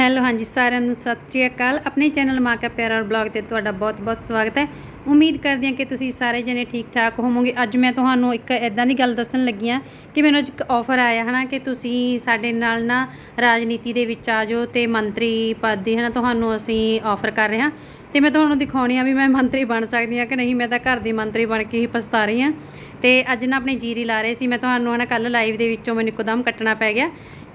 Hello, ਹਾਂਜੀ, ਸਾਰਿਆਂ ਨੂੰ ਸਤਿ ਸ਼੍ਰੀ ਅਕਾਲ। ਆਪਣੇ ਚੈਨਲ ਮਾਂ ਕਾ ਪਿਆਰਾ ਬਲੌਗ ਤੇ ਤੁਹਾਡਾ ਬਹੁਤ-ਬਹੁਤ ਸਵਾਗਤ ਹੈ। ਉਮੀਦ ਕਰਦੀ ਹਾਂ ਕਿ ਤੁਸੀਂ ਸਾਰੇ ਜਣੇ ਠੀਕ-ਠਾਕ ਹੋਵੋਗੇ। ਅੱਜ ਮੈਂ ਤੁਹਾਨੂੰ ਇੱਕ ਐਦਾਂ ਦੀ ਗੱਲ ਦੱਸਣ ਲੱਗੀ ਹਾਂ ਕਿ ਮੈਨੂੰ ਅੱਜ ਇੱਕ ਆਫਰ ਆਇਆ ਹਨਾ ਕਿ ਤੁਸੀਂ ਸਾਡੇ ਨਾਲ ਨਾ ਰਾਜਨੀਤੀ ਦੇ ਵਿੱਚ ਆ ਜਾਓ ਤੇ ਮੰਤਰੀ ਪਦ ਦੀ ਹਨਾ ਤੁਹਾਨੂੰ ਅਸੀਂ ਆਫਰ ਕਰ ਰਹੇ ਹਾਂ। ਤੇ ਮੈਂ ਤੁਹਾਨੂੰ ਦਿਖਾਉਣੀ ਆ ਵੀ ਮੈਂ ਮੰਤਰੀ ਬਣ ਸਕਦੀ ਹਾਂ ਕਿ ਨਹੀਂ। ਮੈਂ ਤਾਂ ਘਰ ਦੀ ਮੰਤਰੀ ਬਣ ਕੇ ਹੀ ਪਛਤਾ ਰਹੀ ਹਾਂ। ਤੇ ਅੱਜ ਨਾ ਆਪਣੀ ਜੀਰੀ ਲਾ ਰਹੇ ਸੀ। ਮੈਂ ਤੁਹਾਨੂੰ ਹਨਾ ਕੱਲ ਲਾਈਵ ਦੇ ਵਿੱਚੋਂ ਮੈਨੂੰ ਇੱਕਦਮ ਕੱਟਣਾ ਪੈ ਗਿਆ।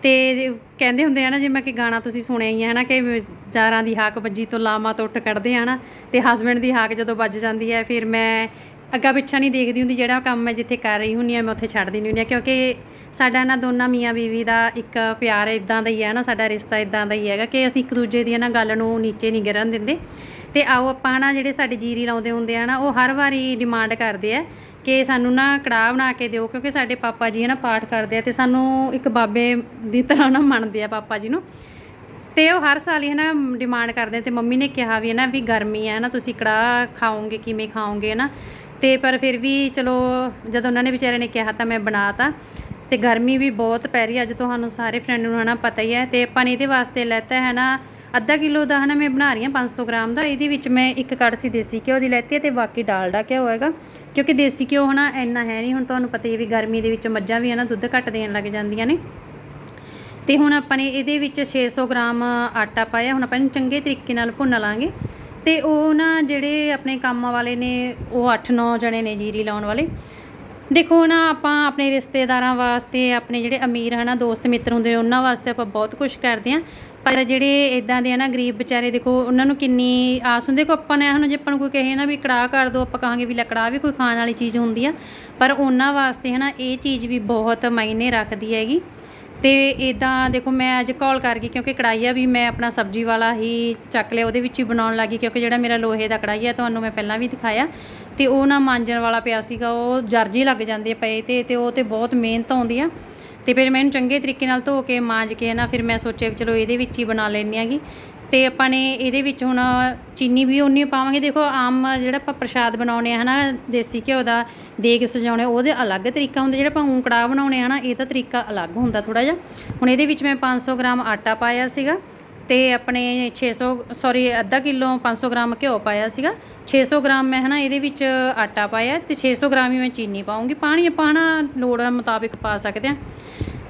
ਤੇ ਕਹਿੰਦੇ ਹੁੰਦੇ ਆ ਨਾ, ਜਿਵੇਂ ਕਿ ਗਾਣਾ ਤੁਸੀਂ ਸੁਣਿਆ ਹੀ ਹੈ ਨਾ ਕਿ ਚਾਰਾਂ ਦੀ ਹਾਕ ਵੱਜੀ ਤੋਂ ਲਾਮਾ ਤੋਂ ਉੱਠ ਕੱਢਦੇ ਆ ਨਾ ਤੇ ਹਸਬੈਂਡ ਦੀ ਹਾਕ ਜਦੋਂ ਵੱਜ ਜਾਂਦੀ ਹੈ, ਫਿਰ ਮੈਂ ਅੱਗਾ ਪਿੱਛਾ ਨਹੀਂ ਦੇਖਦੀ ਹੁੰਦੀ, ਜਿਹੜਾ ਕੰਮ ਮੈਂ ਜਿੱਥੇ ਕਰ ਰਹੀ ਹੁੰਦੀ ਆ, ਮੈਂ ਉੱਥੇ ਛੱਡ ਦਿੰਦੀ ਹੁੰਦੀ ਆ, ਕਿਉਂਕਿ ਸਾਡਾ ਨਾ ਦੋਨਾਂ ਮੀਆਂ ਬੀਵੀ ਦਾ ਇੱਕ ਪਿਆਰ ਇਦਾਂ ਦਾ ਹੀ ਹੈ ਨਾ ਸਾਡਾ ਰਿਸ਼ਤਾ ਇਦਾਂ ਦਾ ਹੀ ਹੈਗਾ, ਕਿ ਅਸੀਂ ਇੱਕ ਦੂਜੇ ਦੀ ਨਾ ਗੱਲ ਨੂੰ ਨੀਚੇ ਨਹੀਂ ਗਿਰਨ ਦਿੰਦੇ, ਤੇ ਆਓ ਆਪਾਂ ਨਾ ਜਿਹੜੇ ਸਾਡੇ ਜੀਰੀ ਲਾਉਂਦੇ ਹੁੰਦੇ ਆ ਨਾ ਉਹ ਹਰ ਵਾਰੀ ਡਿਮਾਂਡ ਕਰਦੇ ਆ ਕਿ ਸਾਨੂੰ ਨਾ ਕੜਾਹ ਬਣਾ ਕੇ ਦਿਓ, ਕਿਉਂਕਿ ਸਾਡੇ ਪਾਪਾ ਜੀ ਹੈ ਨਾ ਪਾਠ ਕਰਦੇ ਆ ਤੇ ਸਾਨੂੰ ਇੱਕ ਬਾਬੇ ਦੀ ਤਰ੍ਹਾਂ ਨਾ ਮੰਨਦੇ ਆ ਪਾਪਾ ਜੀ ਨੂੰ। ਤੇ ਉਹ ਹਰ ਸਾਲ ਹੀ ਹੈ ਨਾ ਡਿਮਾਂਡ ਕਰਦੇ ਆ ਤੇ ਮੰਮੀ ਨੇ ਕਿਹਾ ਵੀ ਹੈ ਨਾ ਵੀ ਗਰਮੀ ਹੈ ਨਾ, ਤੁਸੀਂ ਕੜਾਹ ਖਾਓਗੇ, ਕਿਵੇਂ ਖਾਓਗੇ, ਹੈ ਨਾ। ਤੇ ਪਰ ਫਿਰ ਵੀ ਚਲੋ ਜਦੋਂ ਉਹਨਾਂ ਨੇ ਵਿਚਾਰੇ ਨੇ ਕਿਹਾ ਤਾਂ ਮੈਂ ਬਣਾਤਾ। ਤੇ ਗਰਮੀ ਵੀ ਬਹੁਤ ਪੈ ਰਹੀ ਹੈ, ਅੱਜ ਤੁਹਾਨੂੰ ਸਾਰੇ ਫਰੈਂਡ ਨੂੰ ਹਨਾ ਪਤਾ ਹੀ ਹੈ। ਤੇ ਆਪਾਂ ਨੇ ਇਹਦੇ ਵਾਸਤੇ ਲੈਤਾ ਹੈ ਨਾ ਅੱਧਾ ਕਿਲੋ ਦਾ ਹਨਾ ਮੈਂ ਬਣਾ ਰਹੀ ਹਾਂ 500 ਗ੍ਰਾਮ ਦਾ। ਇਹਦੇ ਵਿੱਚ ਮੈਂ ਇੱਕ ਕੜਛੀ ਦੇਸੀ ਘਿਓ ਦੀ ਲੈਤੀ ਹੈ ਤੇ ਬਾਕੀ ਡਾਲਡਾ ਘਿਓ ਹੈਗਾ। ਕਿਉਂਕਿ ਦੇਸੀ ਘਿਓ ਹਨਾ ਇੰਨਾ ਹੈ ਨਹੀਂ, ਹੁਣ ਤੁਹਾਨੂੰ ਪਤਾ ਹੀ ਹੈ ਵੀ ਗਰਮੀ ਦੇ ਵਿੱਚ ਮੱਝਾਂ ਵੀ ਹਨਾ ਦੁੱਧ ਘੱਟ ਦੇਣ ਲੱਗ ਜਾਂਦੀਆਂ ਨੇ। ਤੇ ਹੁਣ ਆਪਾਂ ਨੇ ਇਹਦੇ ਵਿੱਚ 600 ਗ੍ਰਾਮ ਆਟਾ ਪਾਇਆ, ਹੁਣ ਆਪਾਂ ਇਹਨੂੰ ਚੰਗੇ ਤਰੀਕੇ ਨਾਲ ਭੁੰਨ ਲਾਂਗੇ। ਤੇ ਉਹ ਨਾ ਜਿਹੜੇ ਆਪਣੇ ਕੰਮ ਵਾਲੇ ਨੇ, ਉਹ 8-9 ਜਣੇ ਨੇ ਜੀਰੀ ਲਾਉਣ ਵਾਲੇ। ਦੇਖੋ ਨਾ, ਆਪਾਂ ਆਪਣੇ ਰਿਸ਼ਤੇਦਾਰਾਂ ਵਾਸਤੇ, ਆਪਣੇ ਜਿਹੜੇ ਅਮੀਰ ਹਨਾ, ਦੋਸਤ ਮਿੱਤਰ ਹੁੰਦੇ ਨੇ, ਉਹਨਾਂ ਵਾਸਤੇ ਆਪਾਂ ਬਹੁਤ ਕੁਝ ਕਰਦੇ ਆਂ ਪਰ ਜਿਹੜੇ ਇਦਾਂ ਦੇ ਆ ਨਾ ਗਰੀਬ ਵਿਚਾਰੇ, ਦੇਖੋ ਉਹਨਾਂ ਨੂੰ ਕਿੰਨੀ ਆਸ ਹੁੰਦੀ ਕੋ ਆਪਾਂ ਨੇ ਹੁਣ ਜੇ ਆਪਾਂ ਨੂੰ ਕੋਈ ਕਹੇ ਨਾ ਵੀ ਕੜਾਹ ਕਰ ਦੋ ਆਪਾਂ ਕਹਾਂਗੇ ਵੀ ਲੈ ਕੜਾਹ ਵੀ ਕੋਈ ਖਾਣ ਵਾਲੀ ਚੀਜ਼ ਹੁੰਦੀ ਆ। ਪਰ ਉਹਨਾਂ ਵਾਸਤੇ ਹਨਾ ਇਹ ਚੀਜ਼ ਵੀ ਬਹੁਤ ਮਾਇਨੇ ਰੱਖਦੀ ਹੈਗੀ। ਤੇ ਇਦਾਂ ਦੇਖੋ ਮੈਂ ਅੱਜ ਕਾਲ ਕਰ ਗਈ ਕਿਉਂਕਿ ਕੜਾਈਆ ਵੀ ਮੈਂ ਆਪਣਾ ਸਬਜ਼ੀ ਵਾਲਾ ਹੀ ਚੱਕ ਲਿਆ, ਉਹਦੇ ਵਿੱਚ ਹੀ ਬਣਾਉਣ ਲੱਗੀ ਕਿਉਂਕਿ ਜਿਹੜਾ ਮੇਰਾ ਲੋਹੇ ਦਾ ਕੜਾਈਆ ਤੁਹਾਨੂੰ ਮੈਂ ਪਹਿਲਾਂ ਵੀ ਦਿਖਾਇਆ। ਤੇ ਉਹ ਨਾ ਮਾਂਜਣ ਵਾਲਾ ਪਿਆ ਸੀਗਾ, ਉਹ ਜਰਜੀ ਲੱਗ ਜਾਂਦੇ ਆ ਪਏ ਤੇ ਤੇ ਉਹ ਤੇ ਬਹੁਤ ਮਿਹਨਤ ਆਉਂਦੀ ਆ। ਤੇ ਫਿਰ ਮੈਂ ਇਹਨੂੰ ਚੰਗੇ ਤਰੀਕੇ ਨਾਲ ਧੋ ਕੇ, ਮਾਂਜ ਕੇ ਨਾ ਫਿਰ ਮੈਂ ਸੋਚਿਆ ਵੀ ਚਲੋ ਇਹਦੇ ਵਿੱਚ ਹੀ ਬਣਾ ਲੈਂਦੇ ਆਂਗੀ ਤੇ ਆਪਾਂ ਨੇ ਇਹਦੇ ਵਿੱਚ ਹੁਣ ਚੀਨੀ ਵੀ ਉਨੀ ਪਾਵਾਂਗੇ। ਦੇਖੋ, ਆਮ ਜਿਹੜਾ ਆਪਾਂ ਪ੍ਰਸ਼ਾਦ ਬਣਾਉਣੇ ਆ ਹਨਾ, ਦੇਸੀ ਘਿਓ ਦਾ, ਦੇਗ ਸਜਾਉਣੇ, ਉਹਦੇ ਅਲੱਗ ਤਰੀਕਾ ਹੁੰਦਾ। ਜਿਹੜਾ ਆਪਾਂ ਊਂ ਕੜਾਹ ਬਣਾਉਣੇ ਆ ਹਨਾ, ਇਹ ਤਾਂ ਤਰੀਕਾ ਅਲੱਗ ਹੁੰਦਾ ਥੋੜਾ ਜਿਹਾ। ਹੁਣ ਇਹਦੇ ਵਿੱਚ ਮੈਂ 500 ਗ੍ਰਾਮ ਆਟਾ ਪਾਇਆ ਸੀਗਾ ਤੇ ਆਪਣੇ 600 ਸੌਰੀ ਅੱਧਾ ਕਿਲੋ 500 ਗ੍ਰਾਮ ਘਿਓ ਪਾਇਆ ਸੀਗਾ। 600 ਗ੍ਰਾਮ ਮੈਂ ਹਨਾ, ਇਹਦੇ ਵਿੱਚ ਆਟਾ ਪਾਇਆ ਤੇ 600 ਗ੍ਰਾਮ ਹੀ ਮੈਂ ਚੀਨੀ ਪਾਉਂਗੀ ਪਾਣੀ ਆਪਾਂ ਹਨਾ, ਲੋੜ ਮੁਤਾਬਿਕ ਪਾ ਸਕਦੇ ਆ।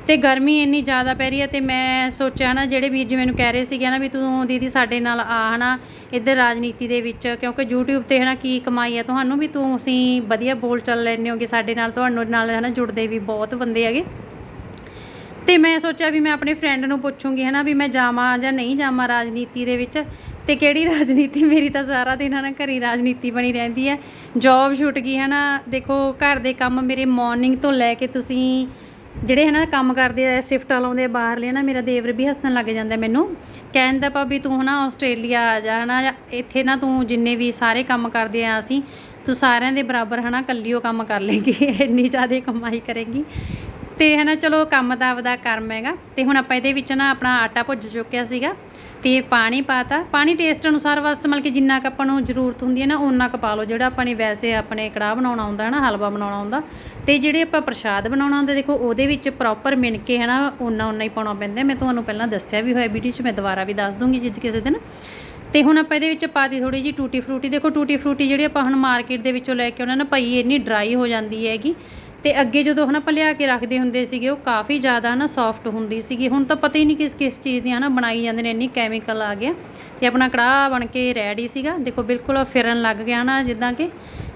ਤੇ ਗਰਮੀ ਇੰਨੀ ਜ਼ਿਆਦਾ ਪੈ ਰਹੀ ਹੈ ਤੇ ਮੈਂ ਸੋਚਿਆ ਨਾ, ਜਿਹੜੇ ਵੀਰ ਜੀ ਮੈਨੂੰ ਕਹਿ ਰਹੇ ਸੀਗੇ ਨਾ ਵੀ ਤੂੰ ਦੀਦੀ ਸਾਡੇ ਨਾਲ ਆ ਹਨਾ, ਇੱਧਰ ਰਾਜਨੀਤੀ ਦੇ ਵਿੱਚ, ਕਿਉਂਕਿ YouTube ਤੇ ਹਨਾ ਕੀ ਕਮਾਈ ਹੈ ਤੁਹਾਨੂੰ ਵੀ ਤੂੰ ਅਸੀਂ ਵਧੀਆ ਬੋਲ ਚੱਲ ਲੈਂਦੇ ਹੋਗੇ ਸਾਡੇ ਨਾਲ, ਤੁਹਾਨੂੰ ਨਾਲ ਹਨਾ ਜੁੜਦੇ ਵੀ ਬਹੁਤ ਬੰਦੇ ਹੈਗੇ। ਤੇ ਮੈਂ ਸੋਚਿਆ ਵੀ ਮੈਂ ਆਪਣੇ ਫਰੈਂਡ ਨੂੰ ਪੁੱਛੂੰਗੀ ਹਨਾ ਵੀ ਮੈਂ ਜਾਵਾਂ ਜਾਂ ਨਹੀਂ ਜਾਵਾਂ ਰਾਜਨੀਤੀ ਦੇ ਵਿੱਚ, ਤੇ ਕਿਹੜੀ ਰਾਜਨੀਤੀ ਮੇਰੀ ਤਾਂ ਸਾਰਾ ਦਿਨ ਹਨਾ ਘਰੀ ਰਾਜਨੀਤੀ ਬਣੀ ਰਹਿੰਦੀ ਹੈ। ਜੌਬ ਛੁੱਟ ਗਈ ਹਨਾ, ਦੇਖੋ ਘਰ ਦੇ ਕੰਮ ਮੇਰੇ ਮਾਰਨਿੰਗ ਤੋਂ ਲੈ ਕੇ ਤੁਸੀਂ ਜਿਹੜੇ ਹਨਾ ਕੰਮ ਕਰਦੇ ਆ ਸ਼ਿਫਟਾਂ ਲਾਉਂਦੇ ਬਾਹਰਲੇ ਨਾ ਮੇਰਾ ਦੇਵਰ ਵੀ ਹੱਸਣ ਲੱਗ ਜਾਂਦਾ ਮੈਨੂੰ ਕਹਿੰਦਾ ਭਾਬੀ ਤੂੰ ਹਨਾ ਆਸਟ੍ਰੇਲੀਆ ਆ ਜਾ ਹਨਾ, ਜਾਂ ਇੱਥੇ ਨਾ ਤੂੰ ਜਿੰਨੇ ਵੀ ਸਾਰੇ ਕੰਮ ਕਰਦੇ ਆ ਅਸੀਂ, ਤੂੰ ਸਾਰਿਆਂ ਦੇ ਬਰਾਬਰ ਹਨਾ ਕੱਲੀਓ ਕੰਮ ਕਰ ਲੇਗੀ, ਇੰਨੀ ਜ਼ਿਆਦਾ ਕਮਾਈ ਕਰੇਗੀ। ਤੇ ਹਨਾ ਚਲੋ ਕੰਮ ਦਾ ਆਪਦਾ ਕਰਮ ਹੈਗਾ, ਤੇ ਹੁਣ ਆਪਾਂ ਇਹਦੇ ਵਿੱਚ ਨਾ ਆਪਣਾ ਆਟਾ ਭੁੱਜ ਚੁੱਕਿਆ ਸੀਗਾ ਤੇ ਪਾਣੀ ਪਾਤਾ। ਪਾਣੀ ਟੇਸਟ ਅਨੁਸਾਰ ਬਸ ਮਤਲਬ ਕਿ ਜਿੰਨਾ ਕੁ ਆਪਾਂ ਨੂੰ ਜ਼ਰੂਰਤ ਹੁੰਦੀ ਹੈ ਨਾ, ਓਨਾ ਕੁ ਪਾ ਲਓ। ਜਿਹੜਾ ਆਪਾਂ ਨੇ ਵੈਸੇ ਆਪਣੇ ਕੜਾਹ ਬਣਾਉਣਾ ਹੁੰਦਾ ਨਾ, ਹਲਵਾ ਬਣਾਉਣਾ ਹੁੰਦਾ। ਤੇ ਜਿਹੜੇ ਆਪਾਂ ਪ੍ਰਸ਼ਾਦ ਬਣਾਉਣਾ ਹੁੰਦਾ, ਦੇਖੋ ਉਹਦੇ ਵਿੱਚ ਪ੍ਰੋਪਰ ਮਿਣ ਕੇ ਹੈ ਨਾ, ਓਨਾ ਓਨਾ ਹੀ ਪਾਉਣਾ ਪੈਂਦਾ ਮੈਂ ਤੁਹਾਨੂੰ ਪਹਿਲਾਂ ਦੱਸਿਆ ਵੀ ਹੋਇਆ ਵੀਡੀਓ 'ਚ, ਮੈਂ ਦੁਬਾਰਾ ਵੀ ਦੱਸ ਦੂੰਗੀ ਜਿੱਦ ਕਿਸੇ ਦਿਨ। ਤੇ ਹੁਣ ਆਪਾਂ ਇਹਦੇ ਵਿੱਚ ਪਾ ਦੀ ਥੋੜੀ ਜੀ ਟੂਟੀ ਫਰੂਟੀ। ਦੇਖੋ ਟੂਟੀ ਫਰੂਟੀ ਜਿਹੜੀ ਆਪਾਂ ਹੁਣ ਮਾਰਕੀਟ ਦੇ ਵਿੱਚੋਂ ਲੈ ਕੇ ਉਹਨਾਂ ਨਾ ਪਈ ਇੰਨੀ ਡਰਾਈ ਹੋ ਜਾਂਦੀ ਹੈਗੀ। ਤੇ ਅੱਗੇ ਜਦੋਂ ਹਨਾ ਆਪਾਂ ਲਿਆ ਕੇ ਰੱਖਦੇ ਹੁੰਦੇ ਸੀਗੇ, ਉਹ ਕਾਫੀ ਜ਼ਿਆਦਾ ਨਾ ਸੌਫਟ ਹੁੰਦੀ ਸੀਗੀ। ਹੁਣ ਤਾਂ ਪਤਾ ਹੀ ਨਹੀਂ ਕਿਸ ਕਿਸ ਚੀਜ਼ ਦੀਆਂ ਹਨਾ ਬਣਾਈ ਜਾਂਦੇ ਨੇ, ਇੰਨੀ ਕੈਮੀਕਲ ਆ ਗਿਆ ਤੇ ਆਪਣਾ ਕੜਾਹ ਬਣ ਕੇ ਰੈਡੀ ਸੀਗਾ। ਦੇਖੋ ਬਿਲਕੁਲ ਫਿਰਨ ਲੱਗ ਗਿਆ ਹਨਾ ਜਿੱਦਾਂ ਕਿ।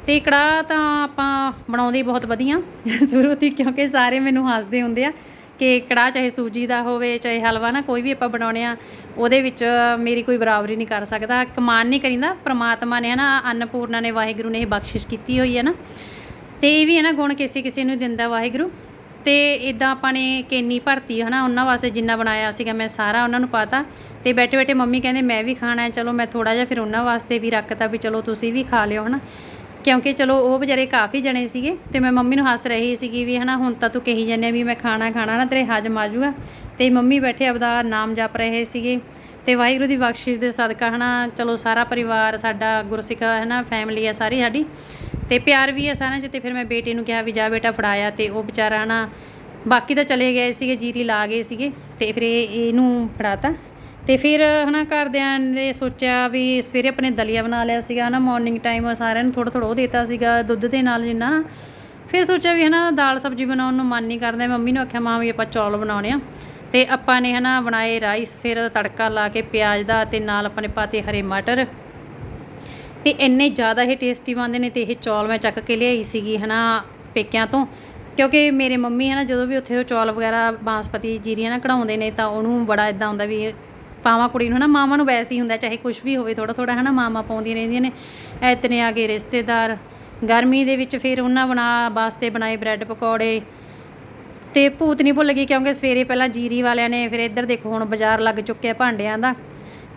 ਤੇ ਕੜਾਹ ਤਾਂ ਆਪਾਂ ਬਣਾਉਂਦੇ ਬਹੁਤ ਵਧੀਆ। ਸ਼ੁਰੂ ਤੋਂ ਕਿਉਂਕਿ ਸਾਰੇ ਮੈਨੂੰ ਹੱਸਦੇ ਹੁੰਦੇ ਆ ਕਿ ਕੜਾਹ ਚਾਹੇ ਸੂਜੀ ਦਾ ਹੋਵੇ, ਚਾਹੇ ਹਲਵਾ ਨਾ ਕੋਈ ਵੀ ਆਪਾਂ ਬਣਾਉਣੇ ਆ, ਉਹਦੇ ਵਿੱਚ ਮੇਰੀ ਕੋਈ ਬਰਾਬਰੀ ਨਹੀਂ ਕਰ ਸਕਦਾ। ਕਮਾਨ ਨਹੀਂ ਕਰੀਂਦਾ। ਪ੍ਰਮਾਤਮਾ ਨੇ ਹਨਾ, ਅੰਨਪੂਰਨਾ ਨੇ, ਵਾਹਿਗੁਰੂ ਨੇ ਇਹ ਬਖਸ਼ਿਸ਼ ਕੀਤੀ ਹੋਈ ਹੈ ਨਾ। ਤੇ ਇਹ ਵੀ ਹੈ ਨਾ ਗੁਣ ਕਿਸੇ ਕਿਸੇ ਨੂੰ ਦਿੰਦਾ ਵਾਹਿਗੁਰੂ। ਤੇ ਇਦਾਂ ਆਪਾਂ ਨੇ ਕੇਨੀ ਭਰਤੀ ਹਨਾ ਉਹਨਾਂ ਵਾਸਤੇ ਜਿੰਨਾ ਬਣਾਇਆ ਸੀਗਾ ਮੈਂ ਸਾਰਾ ਉਹਨਾਂ ਨੂੰ ਪਾਤਾ। ਤੇ ਬੈਠੇ ਬੈਠੇ ਮੰਮੀ ਕਹਿੰਦੇ, ਮੈਂ ਵੀ ਖਾਣਾ ਹੈ, ਚਲੋ ਮੈਂ ਥੋੜਾ ਜਿਹਾ ਫਿਰ ਉਹਨਾਂ ਵਾਸਤੇ ਵੀ ਰੱਖਤਾ ਵੀ ਚਲੋ ਤੁਸੀਂ ਵੀ ਖਾ ਲਿਓ, ਹਨਾ? ਕਿਉਂਕਿ ਚਲੋ ਉਹ ਵਿਚਾਰੇ ਕਾਫੀ ਜਣੇ ਸੀਗੇ ਤੇ ਮੈਂ ਮੰਮੀ ਨੂੰ ਹੱਸ ਰਹੀ ਸੀਗੀ ਵੀ, ਹਨਾ, ਹੁਣ ਤਾਂ ਤੂੰ ਕਹੀ ਜਾਂਦੇ ਵੀ ਮੈਂ ਖਾਣਾ ਖਾਣਾ ਨਾ, ਤੇਰੇ ਹਜਮ ਆ ਜਾਊਗਾ ਤੇ ਮੰਮੀ ਬੈਠੇ ਆਪਦਾ ਨਾਮ ਜਪ ਰਹੇ ਸੀਗੇ। ਤੇ ਵਾਹਿਗੁਰੂ ਦੀ ਬਖਸ਼ਿਸ਼ ਦੇ ਸਦਕਾ, ਹਨਾ, ਚਲੋ ਸਾਰਾ ਪਰਿਵਾਰ, ਸਾਡਾ ਗੁਰਸਿੱਖ ਹੈ ਨਾ ਫੈਮਿਲੀ ਆ ਸਾਰੀ ਸਾਡੀ। ਤੇ ਪਿਆਰ ਵੀ ਹੈ ਸਾਰਿਆਂ 'ਚ ਤੇ ਫਿਰ ਮੈਂ ਬੇਟੇ ਨੂੰ ਕਿਹਾ ਵੀ ਜਾ ਬੇਟਾ ਫੜਾਇਆ ਤੇ ਉਹ ਵਿਚਾਰਾ ਨਾ ਬਾਕੀ ਤਾਂ ਚਲੇ ਗਏ ਸੀਗੇ, ਜੀਰੀ ਲਾ ਗਏ ਸੀਗੇ ਤੇ ਫਿਰ ਇਹ ਇਹਨੂੰ ਫੜਾਤਾ ਤੇ ਫਿਰ ਹਨਾ ਘਰਦਿਆਂ ਨੇ ਸੋਚਿਆ ਵੀ ਸਵੇਰੇ ਆਪਣੇ ਦਲੀਆ ਬਣਾ ਲਿਆ ਸੀਗਾ ਹਨਾ ਮਾਰਨਿੰਗ ਟਾਈਮ ਸਾਰਿਆਂ ਨੂੰ ਥੋੜਾ ਥੋੜਾ ਉਹ ਦਿੱਤਾ ਸੀਗਾ ਦੁੱਧ ਦੇ ਨਾਲ ਜਿੰਨਾ ਫਿਰ ਸੋਚਿਆ ਵੀ ਹਨਾ ਦਾਲ ਸਬਜ਼ੀ ਬਣਾਉਣ ਨੂੰ ਮਨ ਨਹੀਂ ਕਰਦਾ, ਮੰਮੀ ਨੂੰ ਆਖਿਆ, ਮਾਂ ਵੀ ਆਪਾਂ ਚੌਲ ਬਣਾਉਣੇ ਆ। ਤੇ ਆਪਾਂ ਨੇ ਹਨਾ ਬਣਾਏ ਰਾਈਸ, ਫਿਰ ਤੜਕਾ ਲਾ ਕੇ ਪਿਆਜ਼ ਦਾ ਤੇ ਨਾਲ ਆਪਾਂ ਨੇ ਪਾਤੇ ਹਰੇ ਮਟਰ ਤੇ ਇੰਨੇ ਜ਼ਿਆਦਾ ਇਹ ਟੇਸਟੀ ਬਣਦੇ ਨੇ ਤੇ ਇਹ ਚੌਲ ਮੈਂ ਚੱਕ ਕੇ ਲਿਆਈ ਸੀਗੀ ਹਨਾ ਪੇਕਿਆਂ ਤੋਂ। ਕਿਉਂਕਿ ਮੇਰੇ ਮੰਮੀ ਹਨਾ ਜਦੋਂ ਵੀ ਉੱਥੇ ਉਹ ਚੌਲ ਵਗੈਰਾ ਬਾਸਪਤੀ ਜੀਰੀਆਂ ਨਾ ਕਢਾਉਂਦੇ ਨੇ ਤਾਂ ਉਹਨੂੰ ਬੜਾ ਇਦਾਂ ਹੁੰਦਾ ਵੀ ਇਹ ਪਾਵਾਂ ਕੁੜੀ ਨੂੰ ਨਾ ਮਾਵਾਂ ਨੂੰ ਵੈਸੇ ਹੀ ਹੁੰਦਾ ਚਾਹੇ ਕੁਝ ਵੀ ਹੋਵੇ ਥੋੜਾ ਥੋੜਾ ਹਨਾ ਮਾਮਾ ਪਾਉਂਦੀਆਂ ਰਹਿੰਦੀਆਂ ਨੇ। ਇਤਨੇ ਆ ਗਏ ਰਿਸ਼ਤੇਦਾਰ। ਗਰਮੀ ਦੇ ਵਿੱਚ ਫਿਰ ਉਹਨਾਂ ਬਣਾ ਵਾਸਤੇ ਬਣਾਏ ਬ੍ਰੈਡ ਪਕੌੜੇ। ਤੇ ਭੂਤ ਨਹੀਂ ਭੁੱਲ ਗਈ ਕਿਉਂਕਿ ਸਵੇਰੇ ਪਹਿਲਾਂ ਜੀਰੀ ਵਾਲਿਆਂ ਨੇ ਫਿਰ ਇੱਧਰ ਦੇਖੋ ਹੁਣ ਬਾਜ਼ਾਰ ਲੱਗ ਚੁੱਕਿਆ ਭਾਂਡਿਆਂ ਦਾ।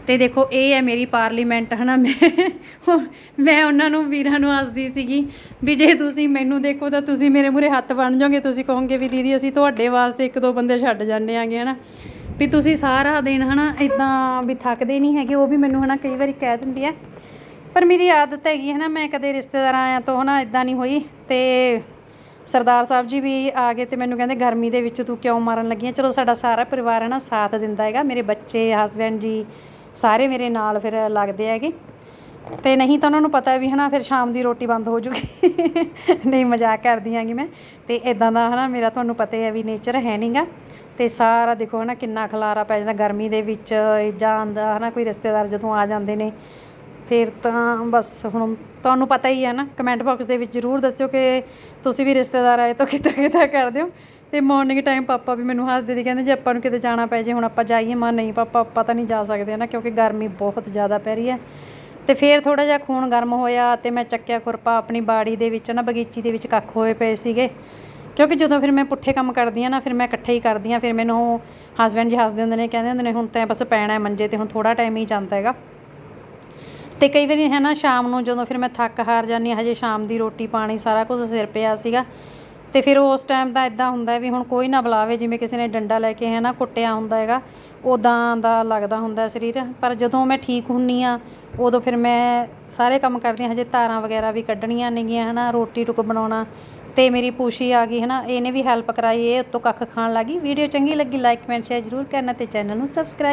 ਤੇ ਦੇਖੋ, ਇਹ ਹੈ ਮੇਰੀ ਪਾਰਲੀਮੈਂਟ, ਹਨਾ? ਮੈਂ ਮੈਂ ਉਹਨਾਂ ਨੂੰ, ਵੀਰਾਂ ਨੂੰ ਹੱਸਦੀ ਸੀਗੀ ਵੀ ਜੇ ਤੁਸੀਂ ਮੈਨੂੰ ਦੇਖੋ ਤਾਂ ਤੁਸੀਂ ਮੇਰੇ ਮੂਰੇ ਹੱਥ ਬਣ ਜਾਓਗੇ। ਤੁਸੀਂ ਕਹੋਗੇ ਵੀ ਦੀਦੀ, ਅਸੀਂ ਤੁਹਾਡੇ ਵਾਸਤੇ ਇੱਕ ਦੋ ਬੰਦੇ ਛੱਡ ਜਾਂਦੇ ਆਂਗੇ, ਹਨਾ? ਵੀ ਤੁਸੀਂ ਸਾਰਾ ਦਿਨ, ਹਨਾ ਇਦਾਂ ਵੀ ਥੱਕਦੇ ਨਹੀਂ ਹੈਗੇ, ਉਹ ਵੀ ਮੈਨੂੰ, ਹਨਾ, ਕਈ ਵਾਰੀ ਕਹਿ ਦਿੰਦੀ ਆ। ਪਰ ਮੇਰੀ ਆਦਤ ਹੈਗੀ, ਹਨਾ, ਮੈਂ ਕਦੇ ਰਿਸ਼ਤੇਦਾਰਾਂ ਆਇਆਂ ਤੋਂ, ਹਨਾ ਇਦਾਂ ਨਹੀਂ ਹੋਈ। ਤੇ ਸਰਦਾਰ ਸਾਹਿਬ ਜੀ ਵੀ ਆ ਗਏ ਤੇ ਮੈਨੂੰ ਕਹਿੰਦੇ, ਗਰਮੀ ਦੇ ਵਿੱਚ ਤੂੰ ਕਿਉਂ ਮਾਰਨ ਲੱਗੀ ਚਲੋ, ਸਾਡਾ ਸਾਰਾ ਪਰਿਵਾਰ ਹੈ ਨਾ ਸਾਥ ਦਿੰਦਾ ਹੈਗਾ। ਮੇਰੇ ਬੱਚੇ ਹਸਬੈਂਡ ਜੀ ਸਾਰੇ ਮੇਰੇ ਨਾਲ ਫਿਰ ਲੱਗਦੇ ਹੈਗੇ। ਤੇ ਨਹੀਂ ਤਾਂ ਉਹਨਾਂ ਨੂੰ ਪਤਾ ਵੀ ਹਨਾ, ਫਿਰ ਸ਼ਾਮ ਦੀ ਰੋਟੀ ਬੰਦ ਹੋ ਜੂਗੀ। ਨਹੀਂ ਮਜ਼ਾਕ ਕਰਦੀ ਆਂਗੀ ਮੈਂ। ਤੇ ਇਦਾਂ ਦਾ ਹਨਾ, ਮੇਰਾ ਤੁਹਾਨੂੰ ਪਤਾ ਹੀ ਹੈ ਵੀ ਨੇਚਰ ਹੈ ਨਹੀਂਗਾ ਤੇ ਸਾਰਾ ਦੇਖੋ ਹਨਾ, ਕਿੰਨਾ ਖਲਾਰਾ ਪੈ ਜਾਂਦਾ ਗਰਮੀ ਦੇ ਵਿੱਚ ਜਾਂ ਆਂਦਾ ਹਨਾ, ਕੋਈ ਰਿਸ਼ਤੇਦਾਰ ਜਦੋਂ ਆ ਜਾਂਦੇ ਨੇ। ਫਿਰ ਤਾਂ ਬਸ ਹੁਣ ਤੁਹਾਨੂੰ ਪਤਾ ਹੀ ਹੈ ਨਾ ਕਮੈਂਟ ਬਾਕਸ ਦੇ ਵਿੱਚ ਜ਼ਰੂਰ ਦੱਸਿਓ ਕਿ ਤੁਸੀਂ ਵੀ ਰਿਸ਼ਤੇਦਾਰ ਆਏ ਤਾਂ ਕਿੱਦਾਂ ਕਿੱਦਾਂ ਕਰਦੇ ਹੋ। ਤੇ ਮਾਰਨਿੰਗ ਟਾਈਮ ਪਾਪਾ ਵੀ ਮੈਨੂੰ ਹੱਸਦੇ ਸੀ, ਕਹਿੰਦੇ ਜੇ ਆਪਾਂ ਨੂੰ ਕਿਤੇ ਜਾਣਾ ਪੈ ਜੇ, ਹੁਣ ਆਪਾਂ ਜਾਈਏ, ਮਾਂ ਨਹੀਂ ਪਾਪਾ, ਆਪਾਂ ਤਾਂ ਨਹੀਂ ਜਾ ਸਕਦੇ ਨਾ ਕਿਉਂਕਿ ਗਰਮੀ ਬਹੁਤ ਜ਼ਿਆਦਾ ਪੈ ਰਹੀ ਹੈ। ਤੇ ਫਿਰ ਥੋੜਾ ਜਿਹਾ ਖੂਨ ਗਰਮ ਹੋਇਆ ਤੇ ਮੈਂ ਚੱਕਿਆ ਖੁਰਪਾ ਆਪਣੀ ਬਾੜੀ ਦੇ ਵਿੱਚ ਨਾ, ਬਗੀਚੀ ਦੇ ਵਿੱਚ ਕੱਖ ਹੋਏ ਪਏ ਸੀਗੇ। ਕਿਉਂਕਿ ਜਦੋਂ ਫਿਰ ਮੈਂ ਪੁੱਠੇ ਕੰਮ ਕਰਦੀ ਆ ਨਾ, ਫਿਰ ਮੈਂ ਇਕੱਠੇ ਹੀ ਕਰਦੀ ਆ ਫਿਰ ਮੈਨੂੰ ਹਸਬੈਂਡ ਜੀ ਹੱਸਦੇ ਹੁੰਦੇ ਨੇ, ਕਹਿੰਦੇ ਹੁੰਦੇ ਨੇ, ਹੁਣ ਤਾਂ ਬਸ ਪੈਣਾ ਮੰਜੇ ਤੇ, ਹੁਣ ਥੋੜਾ ਟਾਈਮ ਹੀ ਜਾਂਦਾ ਹੈਗਾ। ਤੇ ਕਈ ਵਾਰੀ ਹੈ ਨਾ, ਸ਼ਾਮ ਨੂੰ ਜਦੋਂ ਫਿਰ ਮੈਂ ਥੱਕ ਹਾਰ ਜਾਂਦੀ ਹਾਂ, ਹਜੇ ਸ਼ਾਮ ਦੀ ਰੋਟੀ ਪਾਣੀ ਸਾਰਾ ਕੁਝ ਸਿਰ ਪਿਆ ਸੀਗਾ ਤੇ ਫਿਰ ਉਸ ਟਾਈਮ ਦਾ ਇਦਾਂ ਹੁੰਦਾ ਵੀ ਹੁਣ ਕੋਈ ਨਾ ਬੁਲਾਵੇ, ਜਿਵੇਂ ਕਿਸੇ ਨੇ ਡੰਡਾ ਲੈ ਕੇ ਹੈ ਨਾ ਕੁੱਟਿਆ ਹੁੰਦਾ ਹੈਗਾ ਉਦਾਂ ਦਾ ਲੱਗਦਾ ਹੁੰਦਾ ਸਰੀਰ। ਪਰ ਜਦੋਂ ਮੈਂ ਠੀਕ ਹੁੰਨੀ ਆ, ਉਦੋਂ ਫਿਰ ਮੈਂ ਸਾਰੇ ਕੰਮ ਕਰਦੀ ਹਾਂ ਹਜੇ ਧਾਰਾਂ ਵਗੈਰਾ ਵੀ ਕੱਢਣੀਆਂ ਨੇਗੀਆਂ ਹਨਾ, ਰੋਟੀ ਟੁਕ ਬਣਾਉਣਾ। ਤੇ ਮੇਰੀ ਪੂਸ਼ੀ ਆ ਗਈ ਹਨਾ, ਇਹਨੇ ਵੀ ਹੈਲਪ ਕਰਾਈ, ਇਹ ਉੱਤੋਂ ਕੱਖ ਖਾਣ ਲੱਗੀ। ਵੀਡੀਓ ਚੰਗੀ ਲੱਗੀ ਲਾਈਕ ਕਮੈਂਟ ਸ਼ੇਅਰ ਜ਼ਰੂਰ ਕਰਨਾ ਤੇ ਚੈਨਲ ਨੂੰ ਸਬਸਕ੍ਰਾਈਬ